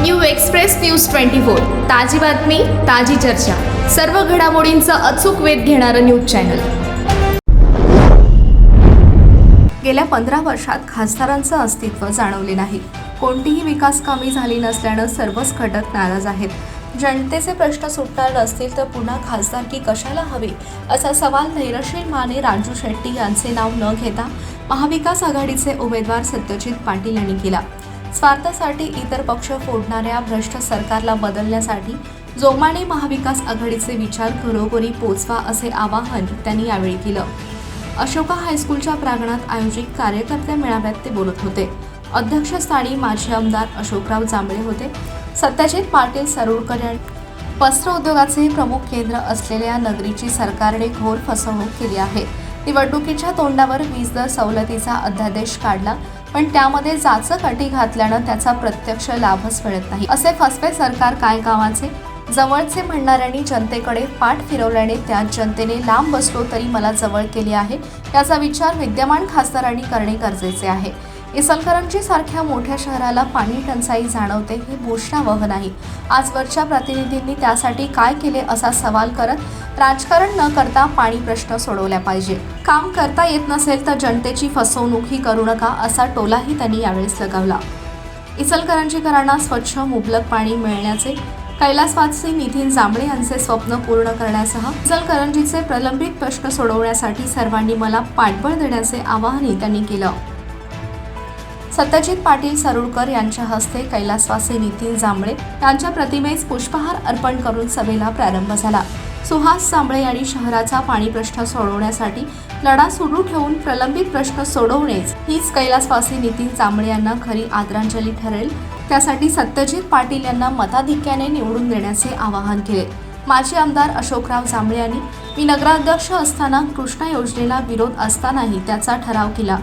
New express news twenty four. ताजी बातमी ताजी चर्चा. सर्व घडामोडींचा अचूक वेध घेणारं न्यूज चॅनल. गेल्या पंधरा वर्षात खासदारांचं अस्तित्व जाणवले नाही. कोणतीही विकास कमी झाली नसल्यानं सर्वच घटक नाराज आहेत. जनतेचे प्रश्न सुटणार नसतील तर पुन्हा खासदारकी कशाला हवी असा सवाल धैर्यशील माने राजू शेट्टी यांचे नाव न घेता महाविकास आघाडीचे उमेदवार सत्यजित पाटील यांनी केला. स्वार्थासाठी इतर पक्ष फोडणाऱ्या भ्रष्ट सरकारला बदलण्यासाठी जोमाने महाविकास आघाडीचे विचार घरोघरी पोचवा असे आवाहन त्यांनी यावेळी केलं. अशोका हायस्कूलच्या प्रांगणात आयोजित कार्यकर्ते मेळाव्यात ते बोलत होते. अध्यक्षस्थानी माजी आमदार अशोकराव जांभळे होते. सत्यजित पाटील सरुळकर वस्त्र उद्योगाचे प्रमुख केंद्र असलेल्या नगरीची सरकारने घोर फसवणूक केली आहे. निवडणुकीच्या तोंडावर वीज दर सवलतीचा अध्यादेश काढला. पण त्यामध्ये जाचक अटी घातल्यानं त्याचा प्रत्यक्ष लाभच मिळत नाही. असे फसवे सरकार काय कामाचे जवळचे म्हणणाऱ्यांनी जनतेकडे पाठ फिरवल्याने त्यात जनतेने लांब बसलो तरी मला जवळ केले आहे. याचा विचार विद्यमान खासदारांनी करणे गरजेचे आहे. इचलकरंजी सारख्या मोठ्या शहराला पाणी टंचाई जाणवते हे भूषणावह नाही. आजवरच्या प्रतिनिधींनी त्यासाठी काय केले असा सवाल करत राजकारण न करता पाणी प्रश्न सोडवल्या पाहिजे. काम करता येत नसेल तर जनतेची फसवणूकही करू नका असा टोलाही त्यांनी यावेळेस लगावला. इचलकरंजीकरांना स्वच्छ मुबलक पाणी मिळण्याचे कैलासवासी नितीन जांभळे यांचे स्वप्न पूर्ण करण्यासह इचलकरंजीचे प्रलंबित प्रश्न सोडवण्यासाठी सर्वांनी मला पाठबळ देण्याचे आवाहनही त्यांनी केलं. सत्यजित पाटील सरुळकर यांच्या हस्ते कैलासवासी नितीन जांभळे यांच्या प्रतिमेस पुष्पहार अर्पण करून सभेला प्रारंभ झाला. सुहास जांभळे यांनी शहराचा पाणी प्रश्न सोडवण्यासाठी लढा सुरू ठेवून प्रलंबित प्रश्न सोडवणेच हीच कैलासवासी नितीन जांभळे यांना खरी आदरांजली ठरेल. त्यासाठी सत्यजित पाटील यांना मताधिक्याने निवडून देण्याचे आवाहन केले. माजी आमदार अशोकराव जांभळे यांनी मी नगराध्यक्ष असताना कृष्णा योजनेला विरोध असतानाही त्याचा ठराव केला.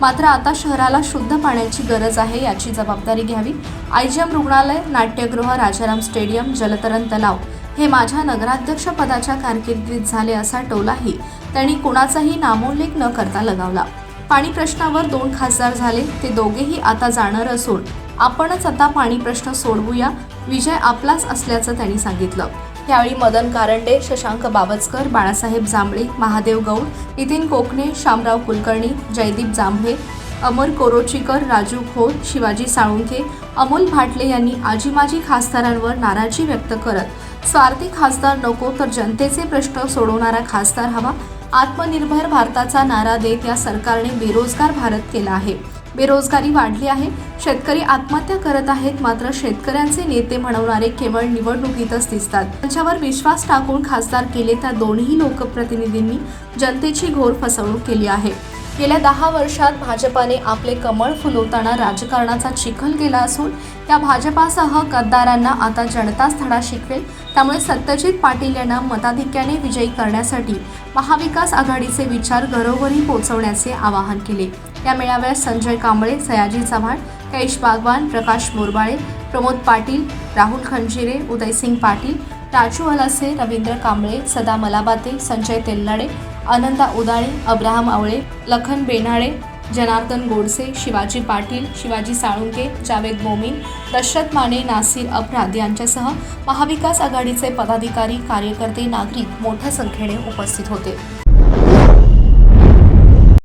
मात्र आता शहराला शुद्ध पाण्याची गरज आहे याची जबाबदारी घ्यावी. आयजीएम रुग्णालय नाट्यगृह राजाराम स्टेडियम जलतरण तलाव हे माझ्या नगराध्यक्ष पदाच्या कारकिर्दीत झाले असा टोलाही त्यांनी कुणाचाही नामोल्लेख न करता लगावला. पाणी प्रश्नावर दोन खासदार झाले ते दोघेही आता जाणार असून आपणच आता पाणी प्रश्न सोडवूया. विजय आपलाच असल्याचं त्यांनी सांगितलं. यावेळी मदन कारंडे शशांक बावचकर बाळासाहेब जांभळे महादेव गौड नितीन कोकणे शामराव कुलकर्णी जयदीप जांभळे अमर कोरोचीकर राजू खोत शिवाजी साळुंखे अमोल भाटले यांनी आजी माजी खासदारांवर नाराजी व्यक्त करत स्वार्थी खासदार नको तर जनतेचे प्रश्न सोडवणारा खासदार हवा आत्मनिर्भर भारताचा नारा देत या सरकारने बेरोजगार भारत केला आहे. बेरोजगारी वाढली आहे. शेतकरी आत्महत्या करत आहेत मात्र शेतकऱ्यांचे नेते म्हणवणारे केवळ निवडणुकीतच दिसतात. त्यांच्यावर विश्वास टाकून खासदार केले त्या दोन्ही लोकप्रतिनिधींनी जनतेची घोर फसवणूक केली आहे. गेल्या दहा वर्षात भाजपाने आपले कमळ फुलवताना राजकारणाचा चिखल केला असून त्या भाजपासह गद्दारांना आता जनताच धडा शिकवेल. त्यामुळे सत्यजित पाटील यांना मताधिक्याने विजयी करण्यासाठी महाविकास आघाडीचे विचार घरोघरी पोहोचवण्याचे आवाहन केले. या मेळाव्यात संजय कांबळे सयाजी चव्हाण कैश बागवान प्रकाश मोरबाळे प्रमोद पाटील राहुल खंजिरे उदयसिंग पाटील राजू हलासे रवींद्र कांबळे सदा मलाबाते संजय तेलनाडे अनंता उदाळे अब्राहम आवळे लखन बेनाळे जनार्दन गोडसे शिवाजी पाटील शिवाजी साळुंके जावेद मोमीन दशरथ माने नासिर अपराध यांच्यासह महाविकास आघाडीचे पदाधिकारी कार्यकर्ते नागरिक मोठ्या संख्येने उपस्थित होते.